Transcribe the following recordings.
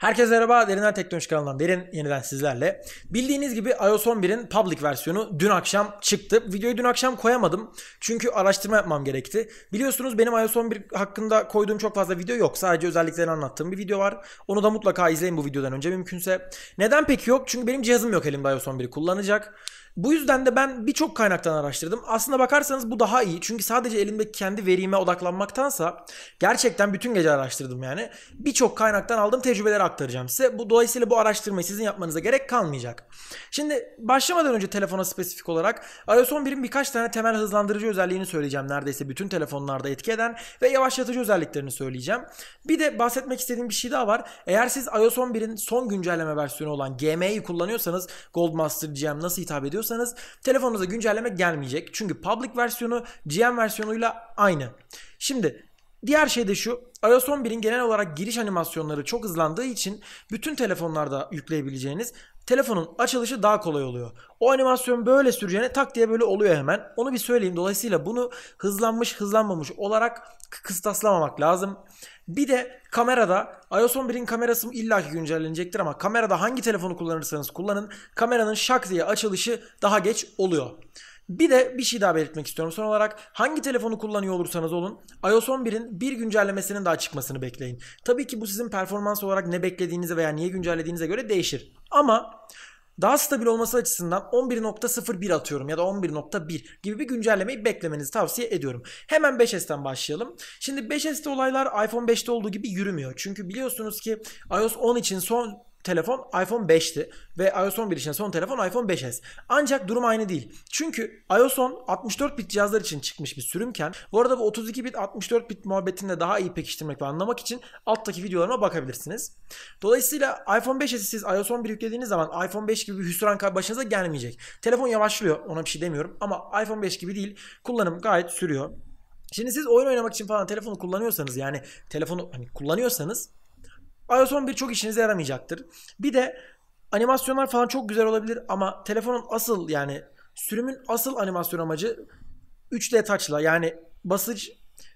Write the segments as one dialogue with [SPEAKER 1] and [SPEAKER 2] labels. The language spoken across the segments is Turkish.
[SPEAKER 1] Herkese merhaba, Derinden Teknoloji kanalından Derin yeniden sizlerle. Bildiğiniz gibi iOS 11'in public versiyonu dün akşam çıktı. Videoyu dün akşam koyamadım çünkü araştırma yapmam gerekti. Biliyorsunuz benim iOS 11 hakkında koyduğum çok fazla video yok. Sadece özelliklerini anlattığım bir video var. Onu da mutlaka izleyin bu videodan önce mümkünse. Neden peki yok? Çünkü benim cihazım yok elimde iOS 11'i kullanacak. Bu yüzden de ben birçok kaynaktan araştırdım. Aslına bakarsanız bu daha iyi. Çünkü sadece elimdeki kendi verime odaklanmaktansa gerçekten bütün gece araştırdım yani. Birçok kaynaktan aldığım tecrübeleri aktaracağım size. Bu dolayısıyla bu araştırmayı sizin yapmanıza gerek kalmayacak. Şimdi başlamadan önce telefona spesifik olarak iOS 11'in birkaç tane temel hızlandırıcı özelliğini söyleyeceğim. Neredeyse bütün telefonlarda etki eden ve yavaşlatıcı özelliklerini söyleyeceğim. Bir de bahsetmek istediğim bir şey daha var. Eğer siz iOS 11'in son güncelleme versiyonu olan GM'yi kullanıyorsanız Goldmaster GM nasıl hitap ediyorsanız telefonunuza güncelleme gelmeyecek. Çünkü public versiyonu GM versiyonuyla aynı. Şimdi Diğer şey de şu. iOS 11'in genel olarak giriş animasyonları çok hızlandığı için bütün telefonlarda yükleyebileceğiniz telefonun açılışı daha kolay oluyor. O animasyon böyle süreceğine tak diye böyle oluyor hemen. Onu bir söyleyeyim. Dolayısıyla bunu hızlanmış hızlanmamış olarak kıstaslamamak lazım. Bir de kamerada iOS 11'in kamerası illaki güncellenecektir ama kamerada hangi telefonu kullanırsanız kullanın kameranın şak diye açılışı daha geç oluyor. Bir de bir şey daha belirtmek istiyorum. Son olarak hangi telefonu kullanıyor olursanız olun iOS 11'in bir güncellemesinin daha çıkmasını bekleyin. Tabii ki bu sizin performans olarak ne beklediğinize veya niye güncellediğinize göre değişir. Ama daha stabil olması açısından 11.01 atıyorum ya da 11.1 gibi bir güncellemeyi beklemenizi tavsiye ediyorum. Hemen 5S'ten başlayalım. Şimdi 5S'te olaylar iPhone 5'te olduğu gibi yürümüyor. Çünkü biliyorsunuz ki iOS 10 için son telefon iPhone 5'ti ve iOS 11 için son telefon iPhone 5s. Ancak durum aynı değil. Çünkü iOS 10 64 bit cihazlar için çıkmış bir sürümken bu arada bu 32 bit 64 bit muhabbetini de daha iyi pekiştirmek ve anlamak için alttaki videolarıma bakabilirsiniz. Dolayısıyla iPhone 5s'i siz iOS 11 yüklediğiniz zaman iPhone 5 gibi bir hüsran başınıza gelmeyecek. Telefon yavaşlıyor ona bir şey demiyorum ama iPhone 5 gibi değil. Kullanım gayet sürüyor. Şimdi siz oyun oynamak için falan telefonu kullanıyorsanız yani telefonu hani kullanıyorsanız iOS 11 çok işinize yaramayacaktır. Bir de animasyonlar falan çok güzel olabilir ama telefonun asıl yani sürümün asıl animasyon amacı 3D touch'la yani basınç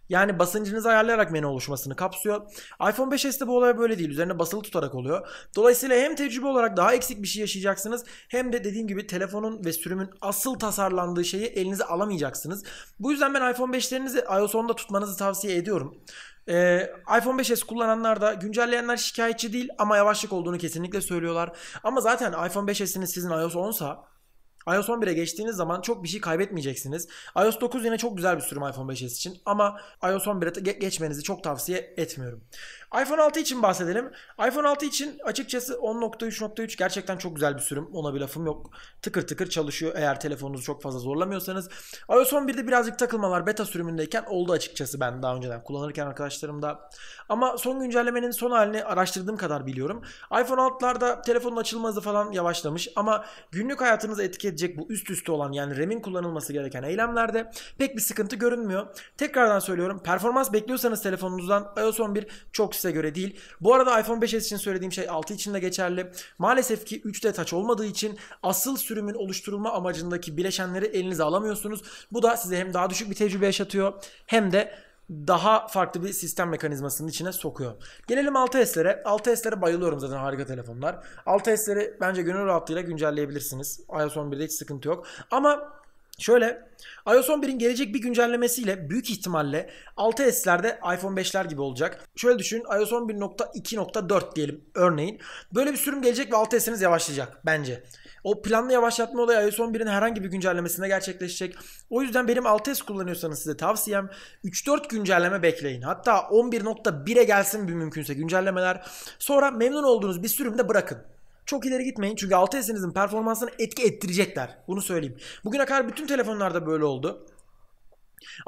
[SPEAKER 1] yani basıncınızı ayarlayarak menü oluşmasını kapsıyor. iPhone 5s'te bu olay böyle değil. Üzerine basılı tutarak oluyor. Dolayısıyla hem tecrübe olarak daha eksik bir şey yaşayacaksınız hem de dediğim gibi telefonun ve sürümün asıl tasarlandığı şeyi elinize alamayacaksınız. Bu yüzden ben iPhone 5'lerinizi iOS 10'da tutmanızı tavsiye ediyorum. Ee, iPhone 5s kullananlar da güncelleyenler şikayetçi değil ama yavaşlık olduğunu kesinlikle söylüyorlar. Ama zaten iPhone 5s'iniz sizin iOS 10'sa iOS 11'e geçtiğiniz zaman çok bir şey kaybetmeyeceksiniz. iOS 9 yine çok güzel bir sürüm iPhone 5s için ama iOS 11'e geçmenizi çok tavsiye etmiyorum iPhone 6 için bahsedelim. iPhone 6 için açıkçası 10.3.3 gerçekten çok güzel bir sürüm. Ona bir lafım yok. Tıkır tıkır çalışıyor eğer telefonunuzu çok fazla zorlamıyorsanız. iOS 11'de birazcık takılmalar beta sürümündeyken oldu açıkçası ben daha önceden kullanırken arkadaşlarımda. Ama son güncellemenin son halini araştırdığım kadar biliyorum. iPhone 6'larda telefonun açılma hızı falan yavaşlamış ama günlük hayatınızı etki edecek bu üst üste olan yani RAM'in kullanılması gereken eylemlerde pek bir sıkıntı görünmüyor. Tekrardan söylüyorum performans bekliyorsanız telefonunuzdan iOS 11 çok size göre değil. Bu arada iPhone 5s için söylediğim şey 6 için de geçerli. Maalesef ki 3D Touch olmadığı için asıl sürümün oluşturulma amacındaki bileşenleri elinize alamıyorsunuz. Bu da size hem daha düşük bir tecrübe yaşatıyor hem de daha farklı bir sistem mekanizmasının içine sokuyor. Gelelim 6S'lere. 6S'lere bayılıyorum zaten harika telefonlar. 6S'leri bence gönül rahatlığıyla güncelleyebilirsiniz. iOS 11'de hiç sıkıntı yok. Ama Şöyle iOS 11'in gelecek bir güncellemesiyle büyük ihtimalle 6S'lerde iPhone 5'ler gibi olacak. Şöyle düşün iOS 11.2.4 diyelim örneğin. Böyle bir sürüm gelecek ve 6S'iniz yavaşlayacak bence. O planlı yavaşlatma olayı iOS 11'in herhangi bir güncellemesinde gerçekleşecek. O yüzden benim 6S kullanıyorsanız size tavsiyem 3-4 güncelleme bekleyin. Hatta 11.1'e gelsin bir mümkünse güncellemeler. Sonra memnun olduğunuz bir sürümde bırakın. Çok ileri gitmeyin çünkü 6S'inizin performansını etki ettirecekler. Bunu söyleyeyim. Bugüne kadar bütün telefonlarda böyle oldu.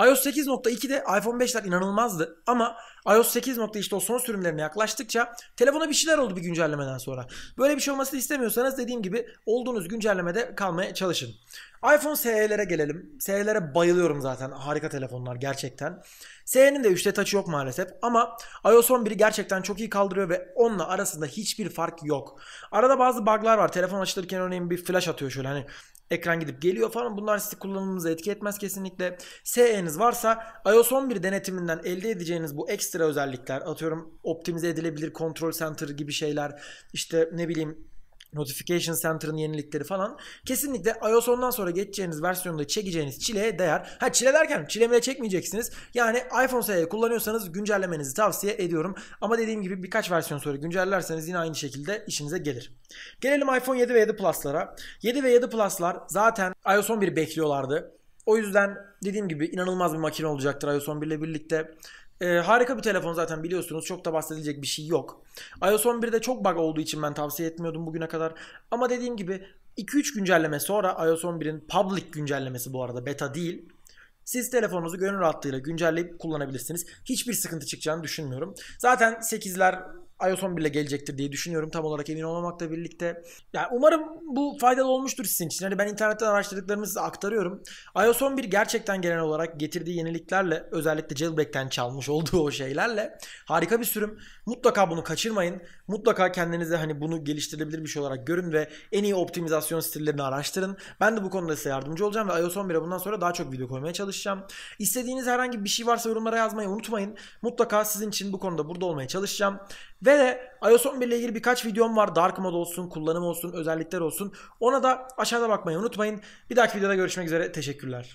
[SPEAKER 1] iOS 8.2'de iPhone 5'ler inanılmazdı ama iOS 8. işte o son sürümlerine yaklaştıkça telefona bir şeyler oldu bir güncellemeden sonra. Böyle bir şey olmasını istemiyorsanız dediğim gibi olduğunuz güncellemede kalmaya çalışın. iPhone SE'lere gelelim. SE'lere bayılıyorum zaten. Harika telefonlar gerçekten. SE'nin de 3D Touch yok maalesef ama iOS 11'i gerçekten çok iyi kaldırıyor ve onunla arasında hiçbir fark yok. Arada bazı bug'lar var. Telefon açılırken örneğin bir flash atıyor şöyle hani ekran gidip geliyor falan. Bunlar sizi kullanımınıza etki etmez kesinlikle. SE'niz varsa iOS 11 denetiminden elde edeceğiniz bu ekstra özellikler atıyorum optimize edilebilir control center gibi şeyler işte ne bileyim Notification Center'ın yenilikleri falan kesinlikle iOS 10'dan sonra geçeceğiniz versiyonda çekeceğiniz çileye değer. Ha çile derken çile bile çekmeyeceksiniz. Yani iPhone SE kullanıyorsanız güncellemenizi tavsiye ediyorum. Ama dediğim gibi birkaç versiyon sonra güncellerseniz yine aynı şekilde işinize gelir. Gelelim iPhone 7 ve 7 Plus'lara. 7 ve 7 Plus'lar zaten iOS 11 bekliyorlardı. O yüzden dediğim gibi inanılmaz bir makine olacaktır iOS 11 ile birlikte. Ee, harika bir telefon zaten biliyorsunuz. Çok da bahsedilecek bir şey yok. iOS 11'de çok bug olduğu için ben tavsiye etmiyordum bugüne kadar. Ama dediğim gibi 2-3 güncelleme sonra iOS 11'in public güncellemesi bu arada beta değil. Siz telefonunuzu gönül rahatlığıyla güncelleyip kullanabilirsiniz. Hiçbir sıkıntı çıkacağını düşünmüyorum. Zaten 8'ler iOS 11 ile gelecektir diye düşünüyorum. Tam olarak emin olmamakla birlikte. Yani umarım bu faydalı olmuştur sizin için. Hani ben internetten araştırdıklarımı size aktarıyorum. iOS 11 gerçekten genel olarak getirdiği yeniliklerle özellikle jailbreak'ten çalmış olduğu o şeylerle harika bir sürüm. Mutlaka bunu kaçırmayın. Mutlaka kendinize hani bunu geliştirilebilir bir şey olarak görün ve en iyi optimizasyon stillerini araştırın. Ben de bu konuda size yardımcı olacağım ve iOS 11'e bundan sonra daha çok video koymaya çalışacağım. İstediğiniz herhangi bir şey varsa yorumlara yazmayı unutmayın. Mutlaka sizin için bu konuda burada olmaya çalışacağım. Ve de iOS 11 ile ilgili birkaç videom var. Dark mode olsun, kullanım olsun, özellikler olsun. Ona da aşağıda bakmayı unutmayın. Bir dahaki videoda görüşmek üzere. Teşekkürler.